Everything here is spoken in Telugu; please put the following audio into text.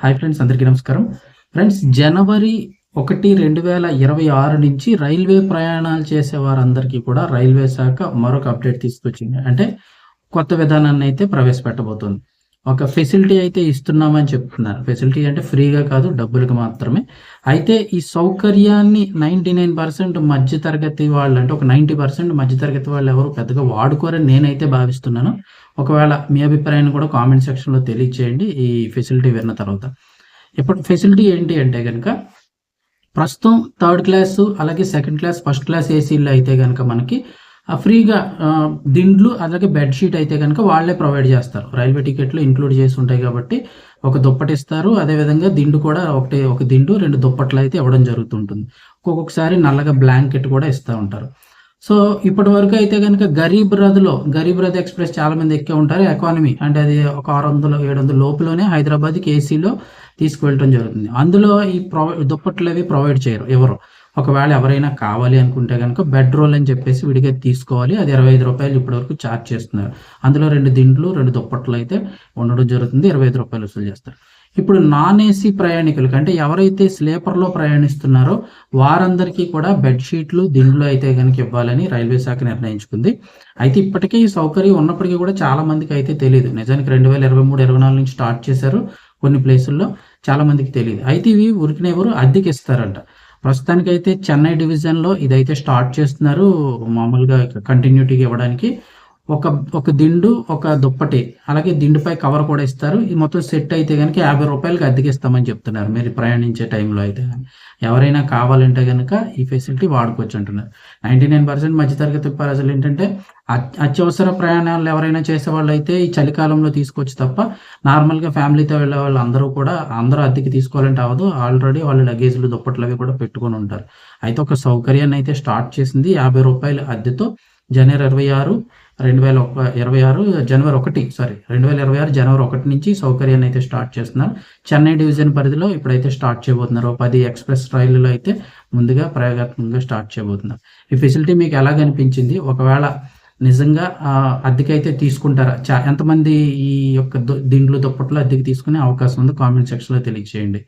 హాయ్ ఫ్రెండ్స్ అందరికీ నమస్కారం. ఫ్రెండ్స్ జనవరి ఒకటి రెండు వేల ఇరవై ఆరు నుంచి రైల్వే ప్రయాణాలు చేసే వారందరికీ కూడా రైల్వే శాఖ మరొక అప్డేట్ తీసుకొచ్చింది. అంటే కొత్త విధానాన్ని అయితే ప్రవేశపెట్టబోతుంది. ఒక ఫెసిలిటీ అయితే ఇస్తున్నామని చెప్తున్నారు. ఫెసిలిటీ అంటే ఫ్రీగా కాదు డబ్బులకు మాత్రమే. అయితే ఈ సౌకర్యాన్ని నైంటీ నైన్ పర్సెంట్ మధ్యతరగతి వాళ్ళు అంటే ఒక నైంటీ పర్సెంట్ మధ్యతరగతి వాళ్ళు ఎవరు పెద్దగా వాడుకోరని నేనైతే భావిస్తున్నాను. ఒకవేళ మీ అభిప్రాయాన్ని కూడా కామెంట్ సెక్షన్లో తెలియచేయండి ఈ ఫెసిలిటీ విన్న తర్వాత. ఇప్పుడు ఫెసిలిటీ ఏంటి అంటే కనుక ప్రస్తుతం థర్డ్ క్లాస్ అలాగే సెకండ్ క్లాస్ ఫస్ట్ క్లాస్ ఏసీల్లో అయితే కనుక మనకి ఫ్రీగా దిండ్లు అలాగే బెడ్షీట్ అయితే కనుక వాళ్ళే ప్రొవైడ్ చేస్తారు. రైల్వే టికెట్లు ఇంక్లూడ్ చేసి ఉంటాయి కాబట్టి ఒక దుప్పటి ఇస్తారు. అదేవిధంగా దిండు కూడా ఒకటి ఒక దిండు రెండు దుప్పట్లు అయితే ఇవ్వడం జరుగుతుంటుంది. ఒక్కొక్కసారి నల్లగా బ్లాంకెట్ కూడా ఇస్తూ ఉంటారు. సో ఇప్పటి వరకు అయితే కనుక గరీబ్ రథ్లో గరీబ్ రథ్ ఎక్స్ప్రెస్ చాలా మంది ఎక్కే ఉంటారు. ఎకానమీ అంటే అది ఒక ఆరు వందలు ఏడు వందల లోపులోనే హైదరాబాద్కి ఏసీలో తీసుకువెళ్ళడం జరుగుతుంది. అందులో ఈ ప్రొవై దుప్పట్లు అవి ప్రొవైడ్ చేయరు ఎవరు. ఒకవేళ ఎవరైనా కావాలి అనుకుంటే కనుక బెడ్ రోల్ అని చెప్పేసి విడిగా తీసుకోవాలి. అది ఇరవై ఐదు రూపాయలు ఇప్పటివరకు ఛార్జ్ చేస్తున్నారు. అందులో రెండు దిండ్లు రెండు దుప్పట్లు అయితే ఉండడం జరుగుతుంది. ఇరవై ఐదు రూపాయలు వసూలు చేస్తారు. ఇప్పుడు నాన్ ఏసీ ప్రయాణికులకు అంటే ఎవరైతే స్లీపర్లో ప్రయాణిస్తున్నారో వారందరికీ కూడా బెడ్షీట్లు దిండ్లు అయితే కనుక ఇవ్వాలని రైల్వే శాఖ నిర్ణయించుకుంది. అయితే ఇప్పటికే ఈ సౌకర్యం ఉన్నప్పటికీ కూడా చాలా మందికి అయితే తెలియదు నిజానికి రెండు వేల ఇరవై మూడు ఇరవై నాలుగు నుంచి స్టార్ట్ చేశారు కొన్ని ప్లేసుల్లో చాలా మందికి తెలియదు అయితే ఇవి ఉరికిన ఎవరు అద్దెకి ఇస్తారంట ప్రస్తుతానికైతే చెన్నై డివిజన్లో ఇదైతే స్టార్ట్ చేస్తున్నారు. మామూలుగా కంటిన్యూటీగా ఇవ్వడానికి ఒక ఒక దిండు ఒక దుప్పటి అలాగే దిండుపై కవర్ కూడా ఇస్తారు. ఈ మొత్తం సెట్ అయితే కనుక యాభై రూపాయలకి అద్దెకిస్తామని చెప్తున్నారు. మీరు ప్రయాణించే టైంలో అయితే ఎవరైనా కావాలంటే కనుక ఈ ఫెసిలిటీ వాడుకోవచ్చు అంటున్నారు. నైంటీ నైన్ పర్సెంట్ మధ్యతరగతి ప్రజలు ఏంటంటే అత్యవసర ప్రయాణాలు ఎవరైనా చేసే వాళ్ళు అయితే ఈ చలికాలంలో తీసుకోవచ్చు తప్ప నార్మల్గా ఫ్యామిలీతో వెళ్ళే వాళ్ళు అందరూ కూడా అందరూ అద్దెకి తీసుకోవాలంటే అవ్వదు. ఆల్రెడీ వాళ్ళ లగేజ్లు దుప్పట్లు అవి కూడా పెట్టుకొని ఉంటారు. అయితే ఒక సౌకర్యాన్ని అయితే స్టార్ట్ చేసింది యాభై రూపాయల అద్దెతో జనవరి ఇరవై ఆరు రెండు వేల ఒక ఇరవై ఆరు జనవరి ఒకటి సారీ రెండు వేల ఇరవై ఆరు జనవరి ఒకటి నుంచి సౌకర్యాన్ని అయితే స్టార్ట్ చేస్తున్నారు. చెన్నై డివిజన్ పరిధిలో ఇప్పుడైతే స్టార్ట్ చేయబోతున్నారు. పది ఎక్స్ప్రెస్ రైళ్ళలో అయితే ముందుగా ప్రయోగాత్మకంగా స్టార్ట్ చేయబోతున్నారు. ఈ ఫెసిలిటీ మీకు ఎలా కనిపించింది? ఒకవేళ నిజంగా అద్దెకైతే తీసుకుంటారా? చా ఎంతమంది ఈ యొక్క దీంట్లో దుప్పట్లో అద్దెకి తీసుకునే అవకాశం ఉంది కామెంట్ సెక్షన్లో తెలియజేయండి.